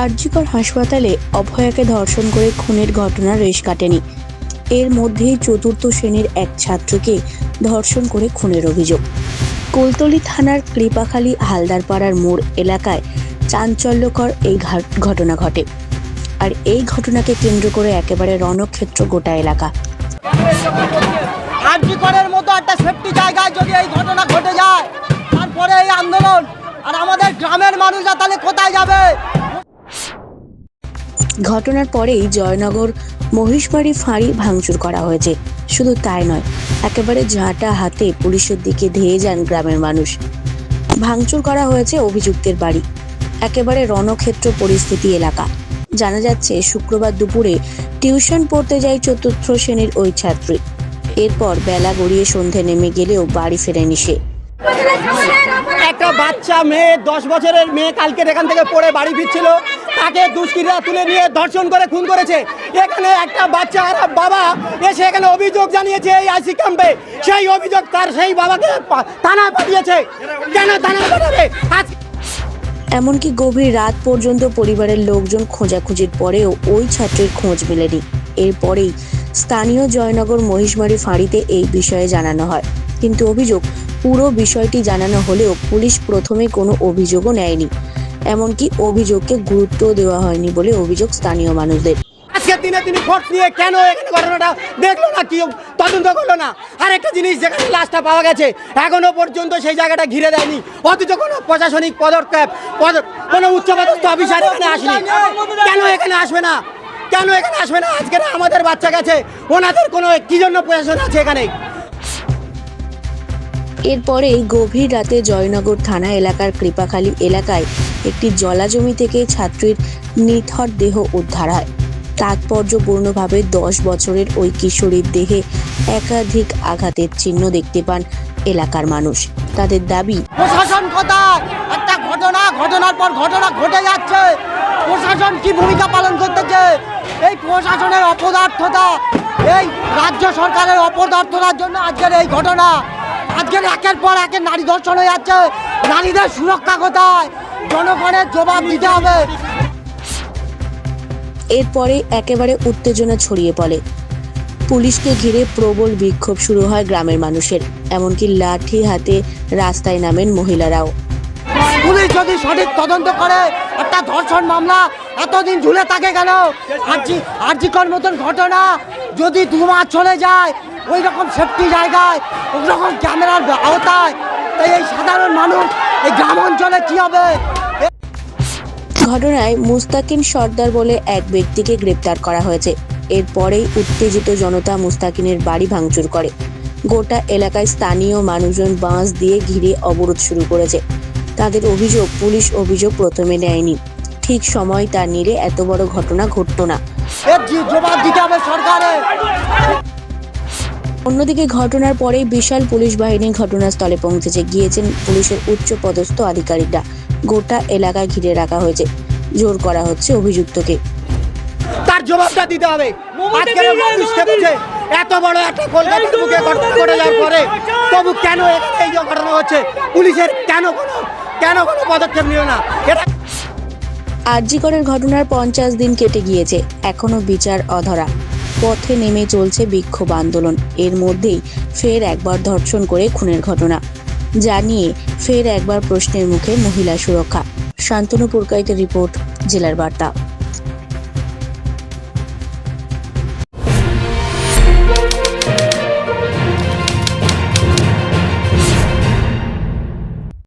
আরজিকর হাসপাতালে অভয়াকে ধর্ষণ করে খুনের ঘটনা রেশ কাটেনি। এর মধ্যেই চতুর্থ শ্রেণির এক ছাত্রকে ধর্ষণ করে খুনের অভিযোগ। কুলতলি থানার কৃপাখালী হালদারপাড়ার মোড় এলাকায় চাঞ্চল্যকর এই ঘটনা ঘটে। আর এই ঘটনাকে কেন্দ্র করে একেবারে রণক্ষেত্র গোটা এলাকা। আরজি করের মতো একটা সেফটি জায়গায় যদি এই ঘটনা ঘটে যায়, তারপরে এই আন্দোলন, আর আমাদের গ্রামের মানুষরা তাহলে কোথায় যাবে? ঘটনার পরেই জয়নগর মহিষবাড়ি ফাঁড়ি ভাঙচুর করা হয়েছে। শুধু তাই নয়, একেবারে ঝাঁটা হাতে পুলিশের দিকে ধেয়ে যান গ্রামের মানুষ। ভাঙচুর করা হয়েছে অভিযুক্তের বাড়ি, একেবারে রণক্ষেত্র পরিস্থিতি এলাকা। জানা যাচ্ছে, শুক্রবার দুপুরে টিউশন পড়তে যায় চতুর্থ শ্রেণির ওই ছাত্রী। এরপর বেলা গড়িয়ে সন্ধে নেমে গেলেও বাড়ি ফেরেনি সে। একটা বাচ্চা মেয়ে, দশ বছরের মেয়ে কালকে এখান থেকে পড়ে বাড়ি ফিরছিল। তাকে দুষ্কৃতীরা তুলে নিয়ে ধর্ষণ করে, খুন করেছে। এখানে একটা বাচ্চা আর বাবা এসে এখানে অভিযোগ জানিয়েছে এই আইসি ক্যাম্পে। সেই অভিযোগ তার সেই বাবাকে থানায় পাঠিয়েছে। কেন থানায় পাঠাবে? এমনকি গভীর রাত পর্যন্ত পরিবারের লোকজন খোঁজাখুঁজির পরেও ওই ছাত্রের খোঁজ মেলেনি। এরপরেই স্থানীয় জয়নগর মহিষবাড়ি ফাঁড়িতে এই বিষয়ে জানানো হয়। কিন্তু অভিযোগ পুরো বিষয়টি জানানো হলেও পুলিশ প্রথমে কোনো অভিযোগও নেয়নি। এমনকি অভিযোগকে গুরুত্ব দেওয়া হয়নি বলে অভিযোগ স্থানীয় মানুষদের। আজকের দিনে তিনি ভোট নিয়ে কেন এখানে ঘটনাটা দেখল না? কি তদন্ত করল না? আর একটা জিনিস যেখানে লাশটা পাওয়া গেছে, এখনও পর্যন্ত সেই জায়গাটা ঘিরে দেয়নি। অথচ কোনো প্রশাসনিক পদক্ষেপ, পদ, কোনো উচ্চপদস্থ অফিসার এখানে আসেনি। কেন এখানে আসবে না? কেন এখানে আসবে না? আজকে আমাদের বাচ্চা গেছে। ওনাদের কোনো কি জন্য প্রশাসন আছে এখানে? এরপরেই গভীর রাতে জয়নগর থানা এলাকার কৃপাখালী এলাকায় একটি জলাজমি থেকে ছাত্রীর নিথর দেহ উদ্ধার হয়। তাৎপর্যপূর্ণভাবে দশ বছরের ওই কিশোরীর দেহে একাধিক আঘাতের চিহ্ন দেখতে পান এলাকার মানুষ। তাদের দাবি, প্রশাসন কোথায়? একটা ঘটনা, ঘটনার পর ঘটনা ঘটে যাচ্ছে। প্রশাসন কি ভূমিকা পালন করতেছে? এই প্রশাসনের অপদার্থতা, এই রাজ্য সরকারের অপদার্থতার জন্য আজকের এই ঘটনা আজকের একের পর একের নারী ধর্ষণ হয়ে যাচ্ছে। নারীদের সুরক্ষা কোথায়? জনগণের জবাব দিতে হবে। এরপরে একেবারে উত্তেজনা ছড়িয়ে পড়ে। পুলিশকে ঘিরে প্রবল বিক্ষোভ শুরু হয় গ্রামের মানুষের এমনকি লাঠি হাতে রাস্তায় নামেন মহিলারাও। পুলিশ যদি সঠিক তদন্ত করে একটা ধর্ষণ মামলা এতদিন ঝুলে থাকে কেন? আরজি আরজিকর মতন ঘটনা যদি দু মাস চলে যায় ওই রকম সেফটি জায়গায় ওই রকম ক্যামেরার আওতায়। তাই এই সাধারণ মানুষ এই গ্রাম অঞ্চলে কি হবে? ঘটনায় মুস্তাকিম সর্দার বলে এক ব্যক্তিকে গ্রেপ্তার করা হয়েছে। এরপরেই উত্তেজিত জনতা মুস্তাকিনের বাড়ি ভাঙচুর করে। গোটা এলাকায় স্থানীয় মানুষজন বাঁশ দিয়ে ঘিরে অবরোধ শুরু করেছে। তাদের অভিযোগ পুলিশ অভিযোগ প্রথমে নেয়নি। ঠিক সময় তা নিলে এত বড় ঘটনা ঘটতো না। জবাব দিতে হবে সরকারের। অন্যদিকে ঘটনার পরেই বিশাল পুলিশ বাহিনী ঘটনাস্থলে পৌঁছেছে। গিয়েছেন পুলিশের উচ্চ পদস্থ আধিকারিকরা। গোটা এলাকা ঘিরে রাখা হয়েছে। জোর করা হচ্ছে অভিযুক্তকে। তার জবাবটা দিতে হবে। আজকের মানুষ খেপেছে এত বড় একটা কলকাতার বুকে ঘটনা ঘটে যাওয়ার পরে তবু কেন এই যে ঘটনা হচ্ছে? পুলিশের কেন কোনো কেন কোনো পদক্ষেপ নিল না? এটা আরজিকরের ঘটনার পঞ্চাশ দিন কেটে গিয়েছে। এখনও বিচার অধরা। পথে নেমে চলছে বিক্ষোভ আন্দোলন। এর মধ্যেই ফের একবার ধর্ষণ করে খুনের ঘটনা। জানিয়ে ফের একবার প্রশ্নের মুখে মহিলা সুরক্ষা। শান্তনু পুরকাইতের রিপোর্ট, জেলার বার্তা।